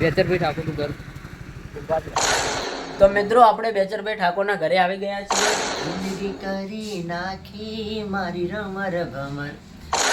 બેચરભાઈ ઠાકોરનું ઘર. તો મિત્રો આપણે બેચરભાઈ ઠાકોરના ઘરે આવી ગયા છીએ. કરી નાખી મારી રમર ભમર.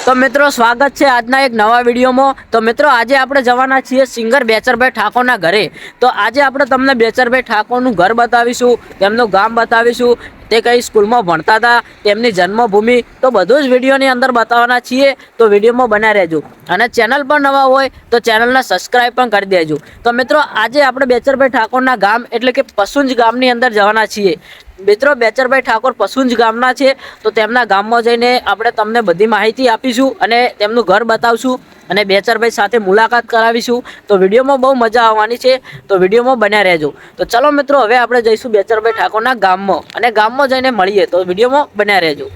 તો મિત્રો સ્વાગત છે આજના એક નવા વિડીયોમાં. તો મિત્રો આજે આપણે જવાના છીએ સિંગર બેચરભાઈ ઠાકોરના ઘરે. તો આજે આપણે તમને બેચરભાઈ ઠાકોરનું ઘર બતાવીશું તેમનું ગામ બતાવીશું તે કઈ સ્કૂલમાં ભણતા હતા, તેમની જન્મભૂમિ, તો બધું જ વિડીયોની અંદર બતાવવાના છીએ. તો વિડીયોમાં બન્યા રહેજો. અને ચેનલ પર નવા હોય, તો ચેનલને સબસ્ક્રાઈબ પણ કરી દેજો. તો મિત્રો, આજે આપણે બેચરભાઈ ઠાકોરના ગામ, એટલે કે પસુંજ ગામની અંદર જવાના છીએ. મિત્રો, બેચરભાઈ ઠાકોર પસુંજ ગામના છે, તો તેમના ગામમાં જઈને આપણે તમને બધી માહિતી આપીશું અને તેમનું ઘર બતાવશું અને બેચરભાઈ સાથે મુલાકાત કરાવીશું. તો વિડીયોમાં બહુ મજા આવવાની છે, તો વિડીયોમાં બન્યા રહેજો. તો ચલો મિત્રો, હવે આપણે જઈશું બેચરભાઈ ઠાકોરના ગામમાં અને ગામમાં જઈને મળીએ, તો વિડીયોમાં બન્યા રહેજો.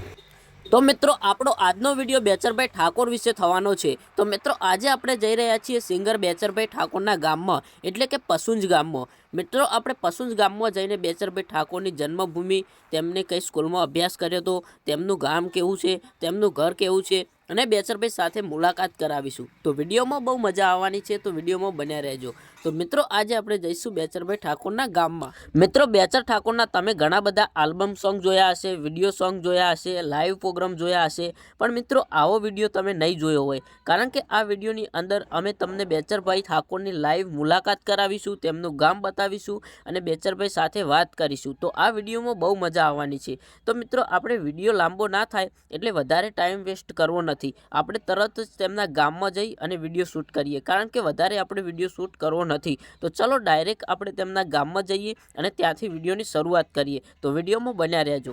તો મિત્રો, આપણો આજનો વીડિયો બેચરભાઈ ઠાકોર વિશે થવાનો છે. તો મિત્રો, આજે આપણે જઈ રહ્યા છીએ સિંગર બેચરભાઈ ઠાકોરના ગામમાં, એટલે કે પસુંજ ગામમાં. મિત્રો, આપણે પસુંજ ગામમાં જઈને બેચરભાઈ ઠાકોરની જન્મભૂમિ, તેમને કઈ સ્કૂલમાં અભ્યાસ કર્યો હતો તેમનું ગામ કેવું છે, તેમનું ઘર કેવું છે, અને બેચરભાઈ સાથે મુલાકાત કરાવીશું. તો વિડીયોમાં બહુ મજા આવવાની છે, તો વિડીયોમાં બન્યા રહેજો. તો મિત્રો, આજે આપણે જઈશું બેચરભાઈ ઠાકોરના ગામમાં. મિત્રો, બેચર ઠાકોરના તમે ઘણા બધા આલ્બમ સોંગ જોયા હશે, વીડિયો સોંગ જોયા હશે, લાઈવ પ્રોગ્રામ જોયા હશે, પણ મિત્રો, આવો વીડિયો તમે નહીં જોયો હોય. કારણ કે આ વિડીયોની અંદર અમે તમને બેચરભાઈ ઠાકોરની લાઈવ મુલાકાત કરાવીશું, તેમનું ગામ બતાવીશું અને બેચરભાઈ સાથે વાત કરીશું. તો આ વિડીયોમાં બહુ મજા આવવાની છે. તો મિત્રો, આપણે વીડિયો લાંબો ના થાય એટલે વધારે ટાઈમ વેસ્ટ કરવો નથી. આપણે તરત જ તેમના ગામમાં જઈ અને વીડિયો શૂટ કરીએ. કારણ કે વધારે આપણે વીડિયો શૂટ કરવો નથી. તો ચલો ડાયરેક્ટ આપણે તેમના ગામમાં જઈએ અને ત્યાંથી વિડીયોની શરૂઆત કરીએ. તો વિડીયોમાં બન્યા રહેજો.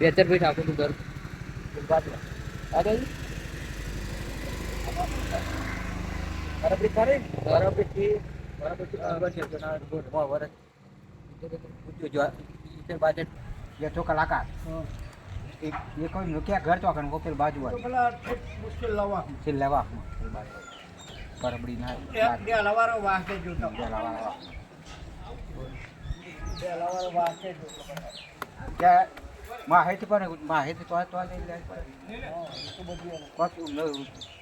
બેચરભાઈ ઠાકોરનું ઘર. બેઠો કલાકાર એક એ કોઈ મુખ્યા ઘર ચોકડ પેલ બાજુ મુશ્કેલ લવા લેવા પરબડી ના બે લવારો વાંકે જોતો. બે લવારો વાંકે જોતો ત્યાં માહિતી પણ માહિતી તો તો લઈ લે. કોક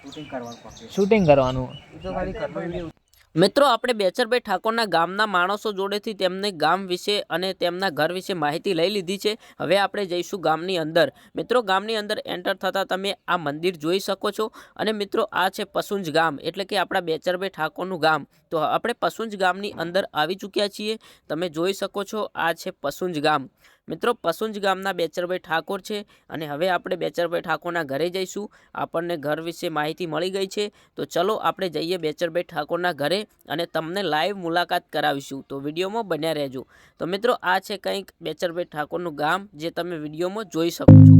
શૂટિંગ કરવાનું શૂટિંગ કરવાનું. તો ખાલી કરવાનું મિત્રો, આપણે બેચરભાઈ ઠાકોરના ગામના માણસો જોડેથી તેમને ગામ વિશે અને તેમના ઘર વિશે માહિતી લઈ લીધી છે. હવે આપણે જઈશું ગામની અંદર. મિત્રો, ગામની અંદર એન્ટર થતાં તમે આ મંદિર જોઈ શકો છો. અને મિત્રો, આ છે પસુંજ ગામ, એટલે કે આપણા બેચરભાઈ ઠાકોરનું ગામ. તો આપણે પસુંજ ગામની અંદર આવી ચૂક્યા છીએ. તમે જોઈ શકો છો, આ છે પસુંજ ગામ. મિત્રો, પસુંજ ગામના બેચરભાઈ ઠાકોર છે અને હવે આપણે બેચરભાઈ ઠાકોરના ઘરે જઈશું. આપણને ઘર વિશે માહિતી મળી ગઈ છે. તો ચલો આપણે જઈએ બેચરભાઈ ઠાકોરના ઘરે અને તમને લાઈવ મુલાકાત કરાવીશું. તો વિડીયોમાં બન્યા રહેજો. તો મિત્રો, આ છે કંઈક બેચરભાઈ ઠાકોરનું ગામ, જે તમે વિડીયોમાં જોઈ શકો છો.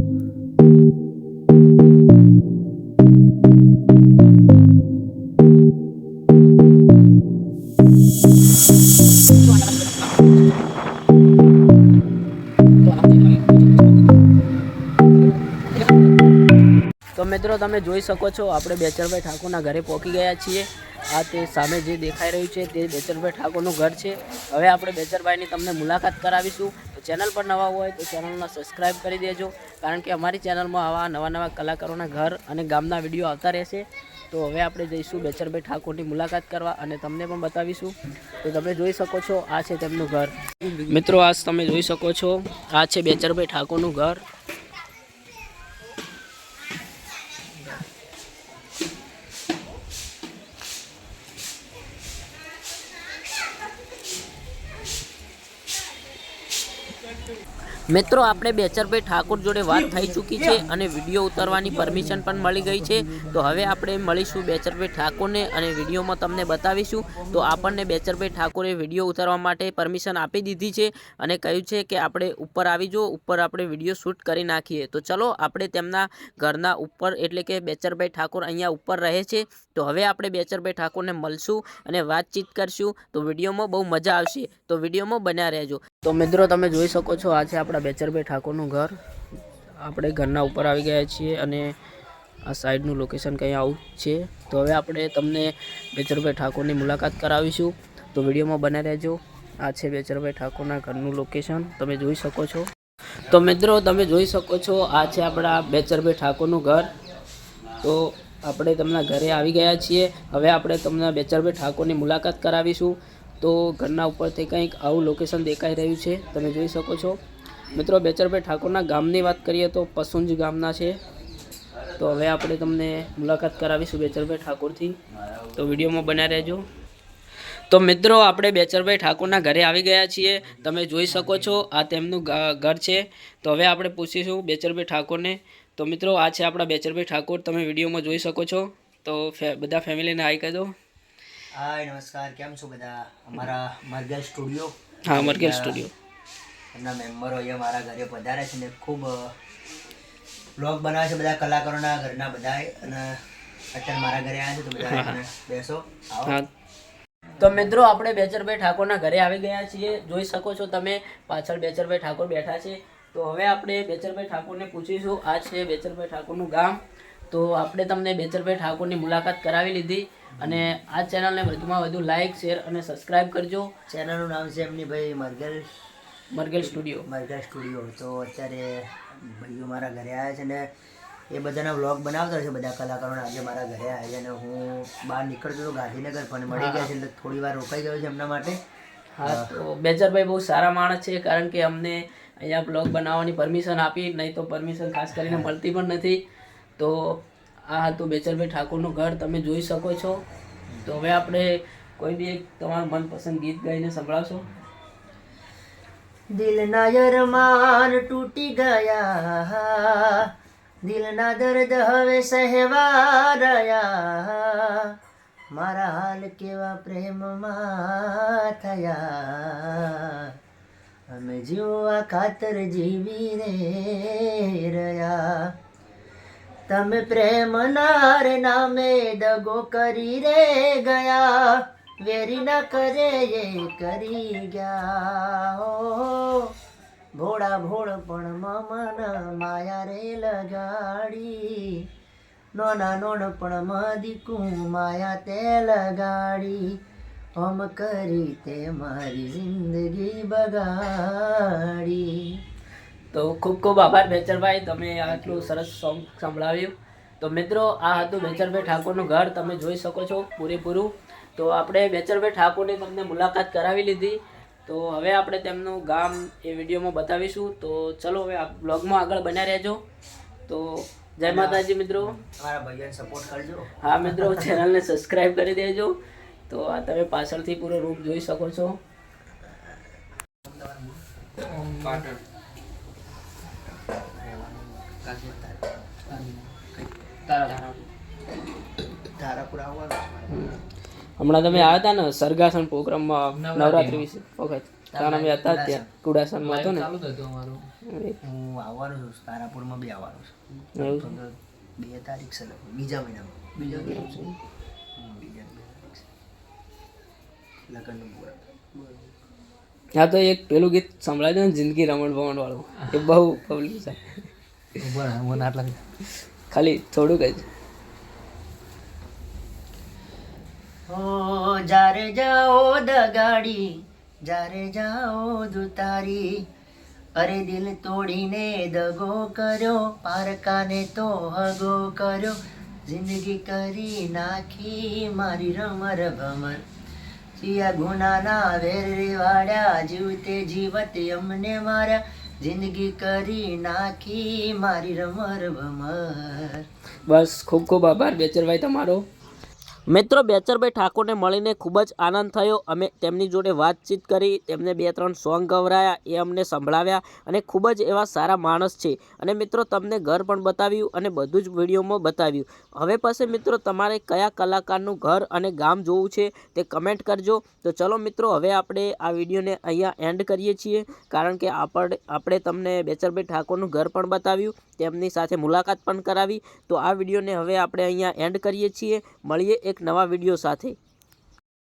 મિત્રો, તમે જોઈ શકો છો, આપણે બેચરભાઈ ઠાકોરના ઘરે પહોંચી ગયા છીએ. આ તે સામે જે દેખાઈ રહ્યું છે, તે બેચરભાઈ ઠાકોરનું ઘર છે. હવે આપણે બેચરભાઈની તમને મુલાકાત કરાવીશું. તો ચેનલ પર નવા હોય તો ચેનલને સબસ્ક્રાઈબ કરી દેજો, કારણ કે અમારી ચેનલમાં આવા નવા નવા કલાકારોના ઘર અને ગામના વીડિયો આવતા રહેશે. તો હવે આપણે જઈશું બેચરભાઈ ઠાકોરની મુલાકાત કરવા અને તમને પણ બતાવીશું. તો તમે જોઈ શકો છો, આ છે તેમનું ઘર. મિત્રો આ તમે જોઈ શકો છો, આ છે બેચરભાઈ ઠાકોરનું ઘર. મિત્રો, આપણે બેચરભાઈ ઠાકોર જોડે વાત થઈ ચૂકી છે અને વીડિયો ઉતારવાની પરમિશન પણ મળી ગઈ છે. તો હવે આપણે મળીશું બેચરભાઈ ઠાકોરને અને વિડીયોમાં તમને બતાવીશું. તો આપણને બેચરભાઈ ઠાકોરે વીડિયો ઉતારવા માટે પરમિશન આપી દીધી છે અને કહ્યું છે કે આપણે ઉપર આવી જો ઉપર આપણે વીડિયો શૂટ કરી નાખીએ. તો ચલો, આપણે તેમના ઘરના ઉપર, એટલે કે બેચરભાઈ ઠાકોર અહીંયા ઉપર રહે છે. તો હવે આપણે બેચરભાઈ ઠાકોરને મળશું અને વાતચીત કરશું. તો વિડીયોમાં બહુ મજા આવશે. તો વિડીયોમાં બન્યા રહેજો. તો મિત્રો, તમે જોઈ શકો છો, આ છે આપણા બેચરભાઈ ઠાકોરનું ઘર. આપણે ઘરના ઉપર આવી ગયા છીએ અને આ સાઈડનું લોકેશન કંઈ આવું છે. તો હવે આપણે તમને બેચરભાઈ ઠાકોરની મુલાકાત કરાવીશું. તો વિડીયોમાં બને રહેજો. આ છે બેચરભાઈ ઠાકોરના ઘરનું લોકેશન તમે જોઈ શકો છો. તો મિત્રો, તમે જોઈ શકો છો, આ છે આપણા બેચરભાઈ ઠાકોરનું ઘર. તો આપણે તેમના ઘરે આવી ગયા છીએ. હવે આપણે તમને બેચરભાઈ ઠાકોરની મુલાકાત કરાવીશું. તો ઘરના ઉપરથી કંઈક આવું લોકેશન દેખાઈ રહ્યું છે. તમે જોઈ શકો છો. મિત્રો, બેચરભાઈ ઠાકોરના ગામની વાત કરીએ તો પસુંજ ગામના છે. તો હવે આપણે તમને મુલાકાત કરાવીશું બેચરભાઈ ઠાકોરથી. તો વિડીયોમાં બન્યા રહેજો. તો મિત્રો, આપણે બેચરભાઈ ઠાકોરના ઘરે આવી ગયા છીએ. તમે જોઈ શકો છો, આ તેમનું ઘર છે. તો હવે આપણે પૂછીશું બેચરભાઈ ઠાકોરને. તો મિત્રો, આ છે આપણા બેચરભાઈ ઠાકોર. તમે વિડીયોમાં જોઈ શકો છો. તો બધા ફેમિલીને હાઈ કહી દો. હાય નમસ્કાર. કેમ છો બધા? અમારા મરગલ સ્ટુડિયો. હા મરગલ સ્ટુડિયો. એમના મેમ્બરો અહીંયા મારા ઘરે પધારે છે ને ખૂબ બ્લોગ બનાવે છે બધા કલાકારોના ઘરના બધા અને અત્યારે મારા ઘરે આવ્યા છે તો બધા બેસો. આવો. તો મિત્રો આપણે બેચરભાઈ ઠાકોરના ઘરે આવી ગયા છીએ. જોઈ શકો છો તમે પાછળ બેચરભાઈ ઠાકોર બેઠા છે. તો હવે આપણે બેચરભાઈ ઠાકોરને પૂછીશું. આ છે બેચરભાઈ ઠાકોરનું ગામ. તો આપણે તમને બેચરભાઈ ઠાકોરની મુલાકાત કરાવી લીધી અને આ ચેનલને વધુમાં વધુ લાઇક શેર અને સબસ્ક્રાઇબ કરજો. ચેનલનું નામ છે એમની ભાઈ મરગલ મરગેલ સ્ટુડિયો. મરગલ સ્ટુડિયો. તો અત્યારે ભાઈઓ મારા ઘરે આવ્યા છે ને એ બધાના વ્લોગ બનાવતા છે બધા કલાકારોને. આજે મારા ઘરે આવ્યા છે અને હું બહાર નીકળતો હતો ગાંધીનગર પણ મળી ગયા છે એટલે થોડી વાર રોકાઈ ગયો છે એમના માટે. હા તો બેચરભાઈ બહુ સારા માણસ છે કારણ કે અમને અહીંયા બ્લોગ બનાવવાની પરમિશન આપી નહીં તો પરમિશન ખાસ કરીને મળતી પણ નથી. તો આ હતું બેચરભાઈ ઠાકોરનું ઘર, તમે જોઈ શકો છો. તો હવે આપણે કોઈ બી એક તમારું મનપસંદ ગીત ગાઈને સંભળાવશો? દિલના યરમાન તૂટી ગયા દિલના દર્દ હવે સહેવા રહ્યા. મારા હાલ કેવા પ્રેમમાં થયા. અમે જીવવા ખાતર જીવી રે રહ્યા. તમે પ્રેમ નાર નામે દગો કરી રે ગયા. વેરી ના કરે એ કરી ગયા. હો ભોળા ભોળ પણ મમન માયા રે લગાડી. નોના નોણ પણ મદીકું માયા તે લગાડી. હમ કરી તે મારી જિંદગી બગાડી. તો ખૂબ ખૂબ આભાર બેચરભાઈ તમે આટલું સરસ સોંગ સંભળાવ્યું. તો મિત્રો આ હતું બેચરભાઈ ઠાકોરનું ઘર તમે જોઈ શકો છો પૂરેપૂરું. તો આપણે બેચરભાઈ ઠાકોરની તમને મુલાકાત કરાવી લીધી. તો હવે આપણે તેમનું ગામ એ વિડીયોમાં બતાવીશું. તો ચલો હવે આ બ્લોગમાં આગળ બન્યા રહેજો. તો જય માતાજી મિત્રો. તમારા ભાઈઓને સપોર્ટ કરજો. હા મિત્રો ચેનલને સબસ્ક્રાઇબ કરી દેજો. તો આ તમે પાછળથી પૂરો રૂપ જોઈ શકો છો. ધારાપુર આવવાનું હમણાં તમે આવ્યા હતા ને સરગાસન પ્રોગ્રામમાં નવરાત્રી વિશે? વખત ત્યાં અમે હતા ત્યાં? કુડાસનમાં હતો ને? ચાલુ હતું અમારું. હું આવવાનો છું તારાપુરમાં બી આવવાનો છું. બે તારીખ છે બીજા મહિનામાં. બીજા મહિનામાં બીજા લગ્નનું મુહૂર્ત. હા તો એક પેલું ગીત સંભળાય છે ને જિંદગી રમણ ભવન વાળું. એ બહુ પબ્લિક છે. આટલા ખાલી થોડુંક જ. ઓ જારે જાઓ દગાડી જારે જાઓ દુતારી અરે દિલ તોડીને દગો કર્યો પારકાને તો હગો કર્યો જિંદગી કરી નાખી મારી રમર ભમર. ચિયા ગુનાના વેર વાળ્યા જીવતે જીવત અમને માર્યા જિંદગી કરી નાખી મારી રમર ભમર બસ ખૂબ ખૂબ આભાર બેચરભાઈ તમારો. મિત્રો, બેચરભાઈ ઠાકોરને મળીને ખૂબ જ આનંદ થયો. અમે તેમની જોડે વાતચીત કરી, તેમને બે ત્રણ સોંગ ગવરાયા, એ અમને સંભળાવ્યા અને ખૂબ જ એવા સારા માણસ છે. અને મિત્રો, તમને ઘર પણ બતાવ્યું અને બધું જ વિડીયોમાં બતાવ્યું. હવે પાસે મિત્રો, તમારે કયા કલાકારનું ઘર અને ગામ જોવું છે તે કમેન્ટ કરજો. તો ચલો મિત્રો, હવે આપણે આ વિડીયોને અહીંયા એન્ડ કરીએ છીએ. કારણ કે આપણે આપણે તમને બેચરભાઈ ઠાકોરનું ઘર પણ બતાવ્યું, તેમની સાથે મુલાકાત પણ કરાવી. તો આ વિડીયોને હવે આપણે અહીંયા એન્ડ કરીએ છીએ. મળીએ એક નવા વીડિયો સાથે